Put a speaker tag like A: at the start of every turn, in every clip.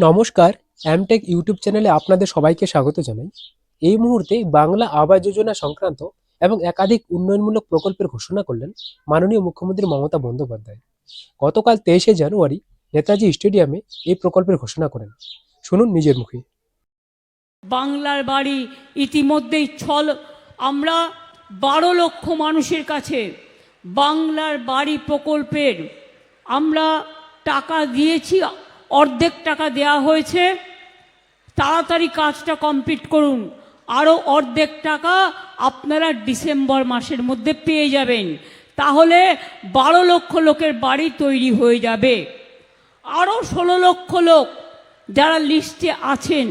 A: নমস্কার Amtech YouTube চ্যানেলে আপনাদের সবাইকে স্বাগত জানাই। এই মুহূর্তে বাংলা আবাস যোজনা সংক্রান্ত এবং একাধিক উন্নয়নমূলক প্রকল্পের ঘোষণা করলেন মাননীয় মুখ্যমন্ত্রী মমতা বন্দ্যোপাধ্যায়। গতকাল তেইশে জানুয়ারি নেতাজি স্টেডিয়ামে এই প্রকল্পের ঘোষণা করেন। শুনুন নিজের মুখে।
B: বাংলার বাড়ি ইতিমধ্যেই ছল। আমরা বারো লক্ষ মানুষের কাছে বাংলার বাড়ি প্রকল্পের আমরা টাকা দিয়েছি অর্ধেক টাকা দেয়া হয়েছে। তাড়াতাড়ি কাজটা কমপ্লিট করুন। আরও অর্ধেক টাকা আপনারা ডিসেম্বর মাসের মধ্যে পেয়ে যাবেন। তাহলে বারো লক্ষ লোকের বাড়ি তৈরি হয়ে যাবে। আরও ষোলো লক্ষ লোক যারা লিস্টে আছেন,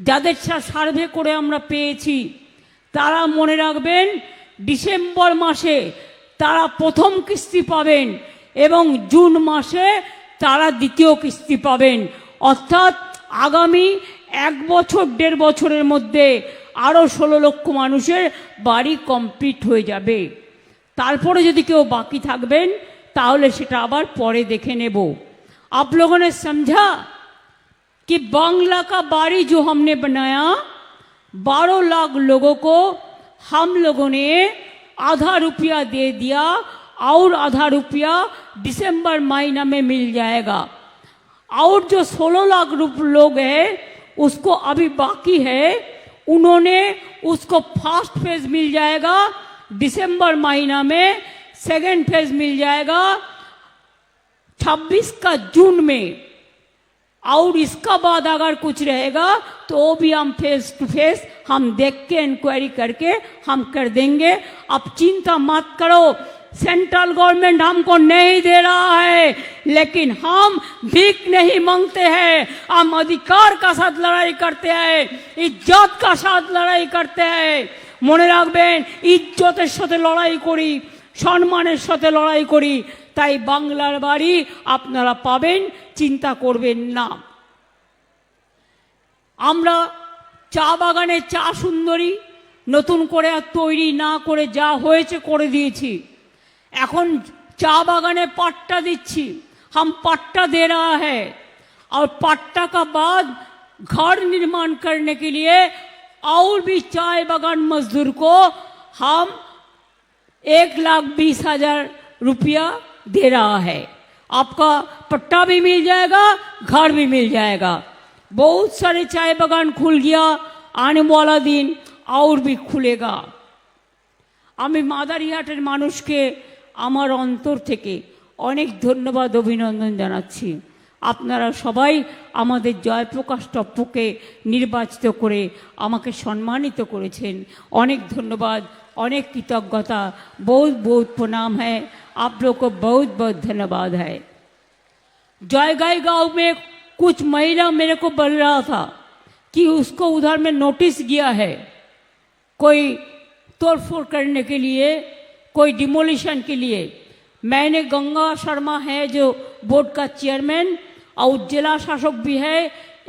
B: যাদের সার্ভে করে আমরা পেয়েছি, তারা মনে রাখবেন ডিসেম্বর মাসে তারা প্রথম কিস্তি পাবেন এবং জুন মাসে তারা দ্বিতীয় কিস্তি পাবেন অর্থাৎ আগামী এক বছর দেড় বছরের মধ্যে আরও ষোলো লক্ষ মানুষের বাড়ি কমপ্লিট হয়ে যাবে তারপরে যদি কেউ বাকি থাকবেন তাহলে সেটা আবার পরে দেখে নেব आप लोगों ने समझा कि बांग्ला का बाड़ी जो हमने बनाया बारह लाख लोगों को हम लोगों ने आधा रुपया दे दिया और आधा रुपया दिसंबर महीना में मिल जाएगा। और जो सोलह लाख रुप लोग हैं, उसको अभी बाकी है, उन्होंने उसको फ़र्स्ट फ़ेज़ मिल जाएगा, दिसंबर महीना में सेकेंड फ़ेज़ मिल जाएगा 26 का जून में। और इसका बाद अगर कुछ रहेगा तो वो भी हम फेस टू फेस हम देख के इंक्वायरी करके हम कर देंगे। अब चिंता मत करो सेंट्रल गवर्नमेंट हमको नहीं दे रहा है लेकिन हम भीख नहीं मांगते हैं हम अधिकार का साथ लड़ाई करते हैं इज्जत का साथ लड़ाई करते हैं মনে রাখবেন ইজ্জতের সাথে লড়াই করি সম্মানের সাথে লড়াই করি তাই বাংলার বাড়ি আপনারা পাবেন চিন্তা করবেন না আমরা চা বাগানে চা সুন্দরী নতুন করে আর তৈরি না করে যা হয়েছে করে দিয়েছি এখন চা बागाने पट्टा दिच्छी हम पट्टा दे रहा है और पट्टा का बाद घर निर्माण करने के लिए और भी चाय बागान मजदूर को हम एक लाख बीस हजार रुपया दे रहा है आपका पट्टा भी मिल जाएगा घर भी मिल जाएगा बहुत सारे चाय बागान खुल गया आने वाला दिन और भी खुलेगा আমি মাদারিহাটের মানুষকে আমার অন্তর থেকে অনেক ধন্যবাদ অভিনন্দন জানাচ্ছি আপনারা সবাই আমাদের জয়প্রকাশ টপ্পকে নির্বাচিত করে আমাকে সম্মানিত করেছেন অনেক ধন্যবাদ অনেক কৃতজ্ঞতা বহুত বহুত প্রণাম হ্যাঁ आप लोग को बहुत बहुत धन्यवाद है जयगाई गांव में कुछ महिला मेरे को बोल रहा था कि उसको उधर में नोटिस गया है कोई तोड़फोड़ करने के लिए कोई डिमोलिशन के लिए मैंने गंगा शर्मा है जो बोर्ड का चेयरमैन और जिला शासक भी है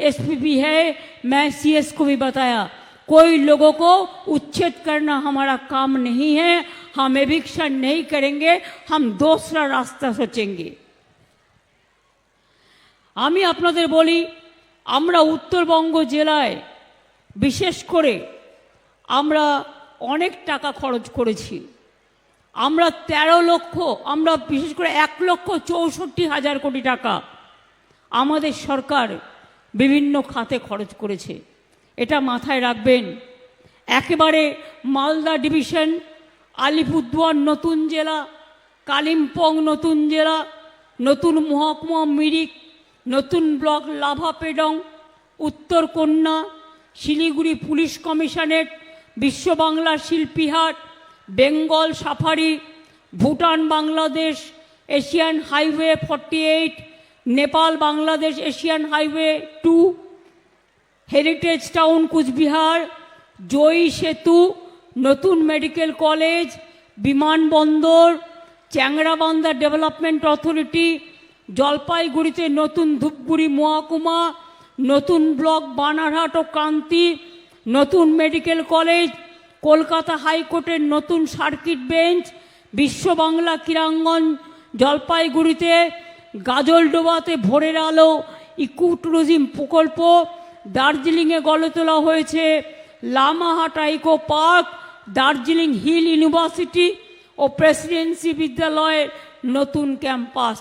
B: एसपी भी है मैं सीएस को भी बताया कोई लोगों को उच्छेद करना हमारा काम नहीं है हम एविक्शन नहीं करेंगे हम दूसरा रास्ता सोचेंगे আমি আপনাদের বলি আমরা উত্তরবঙ্গ জেলায় বিশেষ করে আমরা অনেক টাকা খরচ করেছি আমরা ১৩ লক্ষ, আমরা বিশেষ করে এক লক্ষ চৌষট্টি হাজার কোটি টাকা আমাদের সরকার বিভিন্ন খাতে খরচ করেছে। এটা মাথায় রাখবেন। একেবারে মালদা ডিভিশন, আলিপুরদুয়ার নতুন জেলা, কালিম্পং নতুন জেলা, নতুন মহকুমা মিরিক, নতুন ব্লক লাভা পেডং, উত্তর Siliguri police commissionerate, Biswa Bangla Shilpihat Bengal safari, Bhutan Bangladesh, Asian highway forty eight, Nepal Bangladesh Asian highway two, heritage town Coochbehar, Joyee Setu, নতুন মেডিকেল কলেজ বিমানবন্দর চ্যাংরাবান্ধা ডেভেলপমেন্ট অথরিটি, জলপাইগুড়িতে নতুন ধূপগুড়ি মহকুমা, নতুন ব্লক বানারহাট ও কান্তি নতুন medical college Kolkata হাইকোর্টের নতুন circuit bench Biswa Bangla ক্রীড়াঙ্গন, জলপাইগুড়িতে গাজলডোবাতে ভোরের আলো ইকো প্রকল্প, দার্জিলিংয়ে গড়ে তোলা হয়েছে Lamahatta eco park, Darjeeling hill university ও প্রেসিডেন্সি বিদ্যালয়ের নতুন ক্যাম্পাস।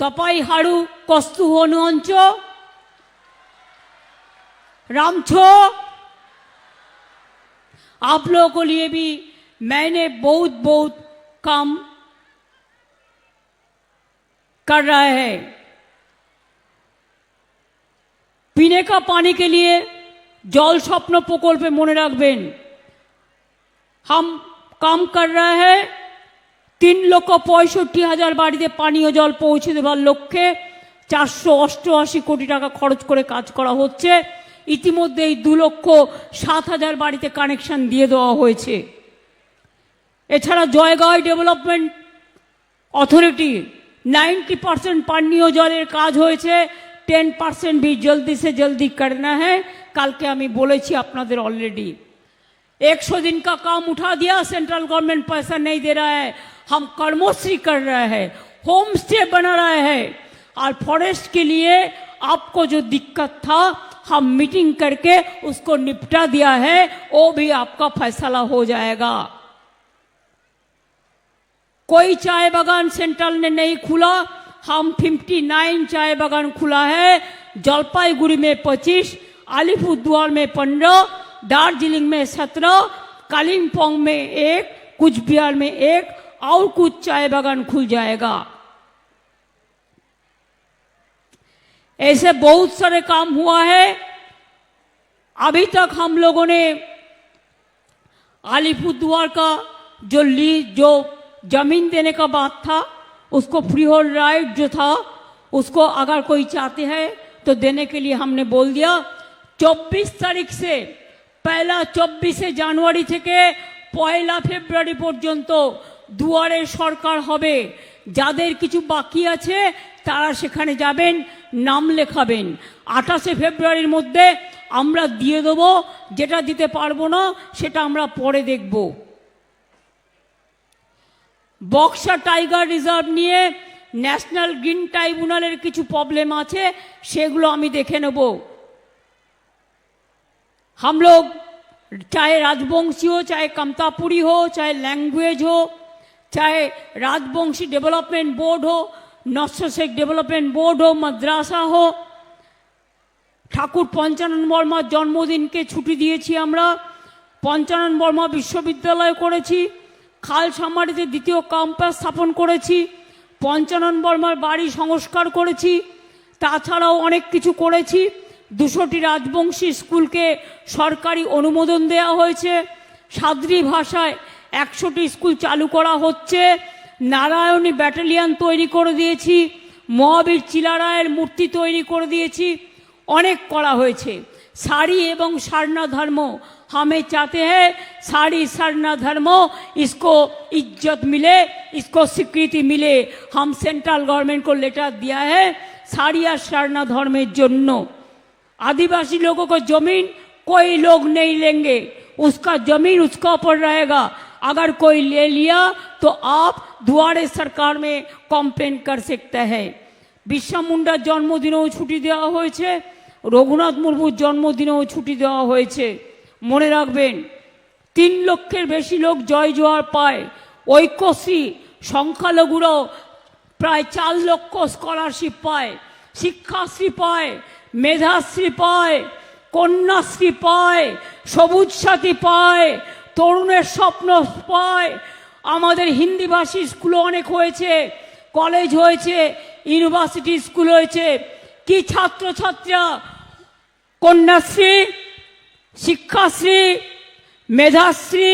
B: তপাই হাড়ু কস্তুহনু অঞ্চ রামছো आप लोगों को लिए भी मैंने बहुत बहुत काम कर रहा है पीने का पानी के लिए जल स्वप्न प्रकल्पे মনে রাখবেন हम काम कर रहे हैं তিন লক্ষ পঁয়ষট্টি হাজার বাড়িতে পানীয় জল পৌঁছে দেওয়ার লক্ষ্যে চারশো অষ্টআশি কোটি টাকা খরচ করে কাজ করা হচ্ছে ইতিমধ্যে এই দু লক্ষ সাত হাজার বাড়িতে কানেকশন দিয়ে দেওয়া হয়েছে। এছাড়া Jaigaon development authority ninety percent পানীয় জলের কাজ হয়েছে টেন পার্সেন্ট বি জলদি সে জলদি করনা হ্যাঁ কালকে আমি বলেছি আপনাদের অলরেডি একশো দিন কা কাম উঠা দিয়া সেন্ট্রাল গভর্নমেন্ট পয়সা নেই দে রা হাম কর্মশ্রী কর রা হ্যাঁ रहे हैं होम स्टे बना रहे हैं और फॉरेस्ट के लिए आपको हम मीटिंग करके उसको निपटा दिया है, वो भी आपका फैसला हो जाएगा। कोई चाय बागान सेंट्रल ने नहीं खुला, हम 59 चाय बागान खुला है, जलपाईगुड़ी में 25 अलीपुरद्वार में 15 दार्जिलिंग में 17 कालिम्पोंग में एक कुछ बिहार में एक, और कुछ चाय बागान खुल जाएगा। ऐसे बहुत सारे काम हुआ है अभी तक हम लोगों ने अलीपुरद्वार का जो ली जो जमीन देने का बात था उसको फ्री होल्ड राइट जो था उसको अगर कोई चाहते हैं तो देने के लिए हमने बोल दिया 24 তারিখ से পয়লা চব্বিশে জানুয়ারি থেকে পয়লা ফেব্রুয়ারি পর্যন্ত দুয়ারে সরকার হবে যাদের কিছু বাকি আছে তারা সেখানে যাবেন নাম লেখাবেন আঠাশে ফেব্রুয়ারির মধ্যে আমরা দিয়ে দেবো যেটা দিতে পারবো না সেটা আমরা পরে দেখবো বক্সা টাইগার রিজার্ভ নিয়ে ন্যাশনাল গ্রিন ট্রাইব্যুনালের কিছু প্রবলেম আছে সেগুলো আমি দেখে নেব हम लोग चाहे राजवंशी हो चाहे कमतापुरी हो चाहे लैंग्वेज हो चाहे राजवंशी डेवलपमेंट बोर्ड हो नस्य शेख डेवलपमेंट बोर्ड हो मद्रासा हो ঠাকুর পঞ্চানন বর্মার জন্মদিনকে ছুটি দিয়েছি আমরা পঞ্চানন বর্মা বিশ্ববিদ্যালয় করেছি খালসামারিতে দ্বিতীয় ক্যাম্পাস স্থাপন করেছি পঞ্চানন বর্মার বাড়ি সংস্কার করেছি তাছাড়াও অনেক কিছু করেছি দুশোটি রাজবংশী স্কুলকে সরকারি অনুমোদন দেওয়া হয়েছে সাদ্রি ভাষায় একশোটি স্কুল চালু করা হচ্ছে নারায়ণী ব্যাটালিয়ান তৈরি করে দিয়েছি মহাবীর চিলারায়ের মূর্তি তৈরি করে দিয়েছি অনেক করা হয়েছে শাড়ি এবং সারনা ধর্ম हमें चाहते हैं साड़ी सरना धर्म इसको इज्जत मिले इसको स्वीकृति मिले हम सेंट्रल गवर्नमेंट को लेटर दिया है साड़ी और सरना धर्मेर জন্য आदिवासी लोगों को जमीन कोई लोग नहीं लेंगे उसका जमीन उसका ऊपर रहेगा अगर कोई ले लिया तो आप दुआरे सरकार में कम्प्लेन कर सकते हैं বিরসা মুন্ডার জন্মদিনেও ছুটি দেওয়া হয়েছে রঘুনাথ মুর্মুর জন্মদিনেও ছুটি দেওয়া হয়েছে মনে রাখবেন তিন লক্ষের বেশি লোক জয় জোয়ার পায় ঐক্যশ্রী সংখ্যালঘুরাও প্রায় চার লক্ষ স্কলারশিপ পায় শিক্ষাশ্রী পায় মেধাশ্রী পায় কন্যাশ্রী পায় সবুজ সাথী পায় তরুণের স্বপ্ন পায় আমাদের হিন্দিভাষী স্কুলও অনেক হয়েছে কলেজ হয়েছে ইউনিভার্সিটি স্কুল হয়েছে কি ছাত্রছাত্রীরা কন্যাশ্রী শিক্ষাশ্রী মেধাশ্রী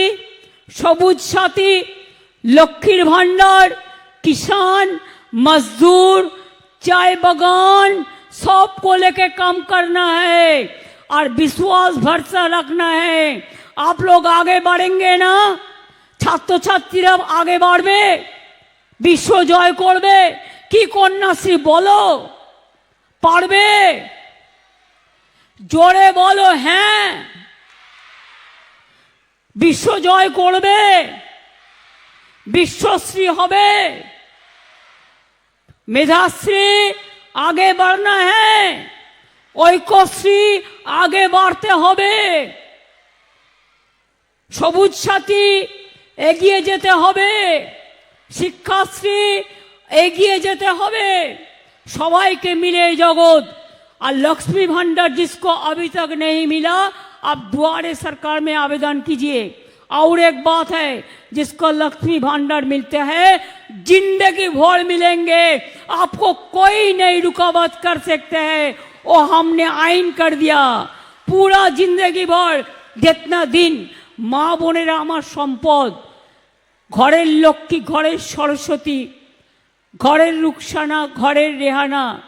B: সবুজ সাথী লক্ষ্মীর ভান্ডার किसान मजदूर चाय बागान सबको लेके काम करना है और विश्वास भरोसा रखना है आप लोग आगे बढ़ेंगे ना ছাত্র ছাত্রীরা আগে বাড়বে বিশ্ব জয় করবে কি কন্যাশ্রী বলো পারবে জোরে বলো হ্যাঁ বিশ্ব জয় করবে বিশ্বশ্রী হবে मेधाश्री आगे बढ़ना है ঐক্যশ্রী আগে বাড়তে হবে সবুজ সাথী এগিয়ে যেতে হবে শিক্ষাশ্রী এগিয়ে যেতে হবে সবাইকে मिले ये जगत और लक्ष्मी भंडार जिसको अभी तक नहीं मिला आप दुआरे सरकार में आवेदन कीजिए और एक बात है जिसको लक्ष्मी भंडार मिलते हैं जिंदगी भर मिलेंगे आपको कोई नहीं रुकावट कर सकते हैं वो हमने आइन कर दिया पूरा जिंदगी भर जितना दिन মা বোনেরা আমার সম্পদ। ঘরের লক্ষ্মী, ঘরের সরস্বতী, ঘরের রুকসানা, ঘরের রেহানা,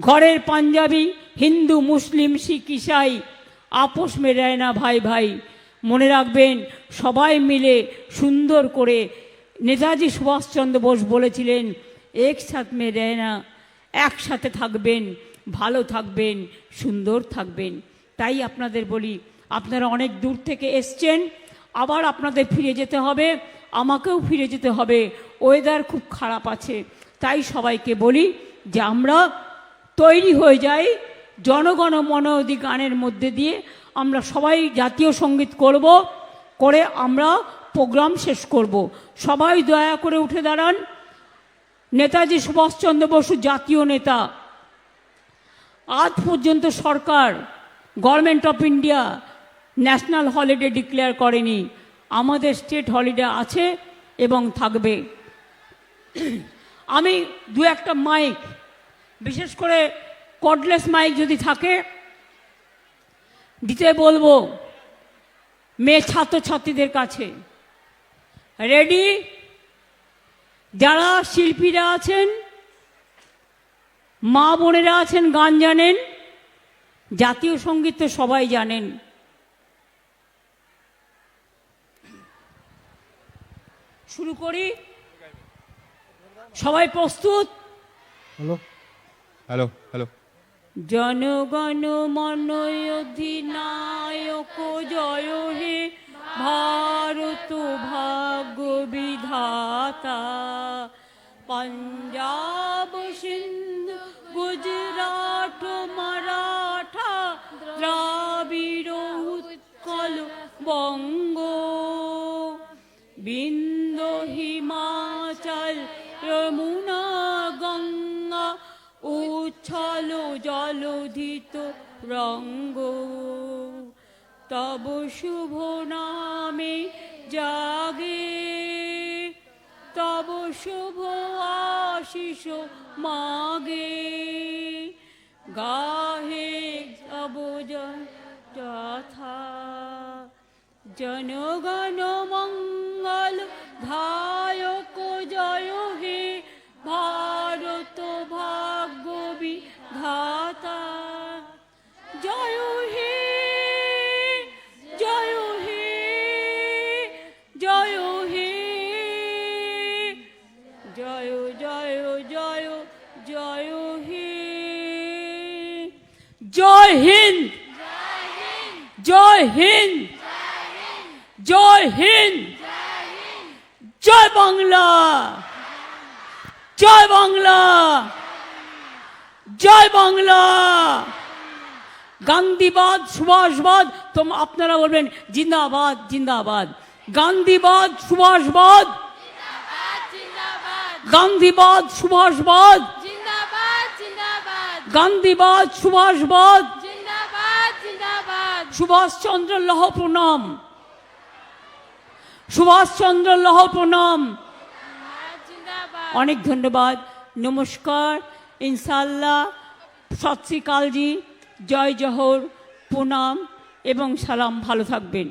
B: ঘরের পাঞ্জাবি, হিন্দু, মুসলিম, শিখ, ইসাই, আপোষ মে না ভাই ভাই। মনে রাখবেন, সবাই মিলে সুন্দর করে নেতাজি সুভাষচন্দ্র বোস বলেছিলেন, একসাথ মে না, একসাথে থাকবেন, ভালো থাকবেন, সুন্দর থাকবেন। তাই আপনাদের বলি আপনারা অনেক দূর থেকে এসছেন, আবার আপনাদের ফিরে যেতে হবে, আমাকেও ফিরে যেতে হবে। ওয়েদার খুব খারাপ আছে, তাই সবাইকে বলি যে আমরা তৈরি হয়ে যাই জনগণ মনোদি গানের মধ্যে দিয়ে। আমরা সবাই জাতীয় সংগীত করব, করে আমরা প্রোগ্রাম শেষ করব। সবাই দয়া করে উঠে দাঁড়ান। নেতাজি সুভাষচন্দ্র বসু জাতীয় নেতা। আজ পর্যন্ত সরকার government of India national holiday declare করেনি। আমাদের স্টেট হলিডে আছে এবং থাকবে। আমি দু একটা মাইক, বিশেষ করে কর্ডলেস মাইক যদি থাকে, দিতে বলব মেয়ে ছাত্রছাত্রীদের কাছে। রেডি যারা শিল্পীরা আছেন, মা বোনেরা আছেন, গান জানেন, জাতীয় সংগীত তো সবাই জানেন। শুরু করি। সবাই প্রস্তুত?
A: হ্যালো?
C: Hello hello.
B: জনগণ মন অধিনায়ক জয় হে ভারত ভাগ্য বিধাতা। পঞ্জাব সিন্ধু গুজরাট মারাঠা দ্রাবিড় উৎকল বঙ্গ। বিন্দ উচ্ছল জলধিত রঙ্গ। তব শুভ নামে জাগে। তব শুভ আশিস মাগে। গাহে তব যথা। জনগণ মঙ্গল ধায়ক জয় হিন্দ। জয় হিন্দ। জয় হিন্দ। জয় বাংলা। জয় বাংলা। জয় বাংলা। গান্ধীবাদ, সুভাষবাদ, তোম, আপনারা বলবেন জিন্দাবাদ জিন্দাবাদ। গান্ধীবাদ, সুভাষবাদ। গান্ধীবাদ, সুভাষবাদ। গান্ধীবাদ সুভাষবাদ। সুভাষচন্দ্র লহ প্রণাম। সুভাষচন্দ্র লহ প্রণাম। অনেক ধন্যবাদ। নমস্কার ইনশাল্লাহ সত শ্রীকালজি জয় জহর প্রণাম এবং সালাম। ভালো থাকবেন।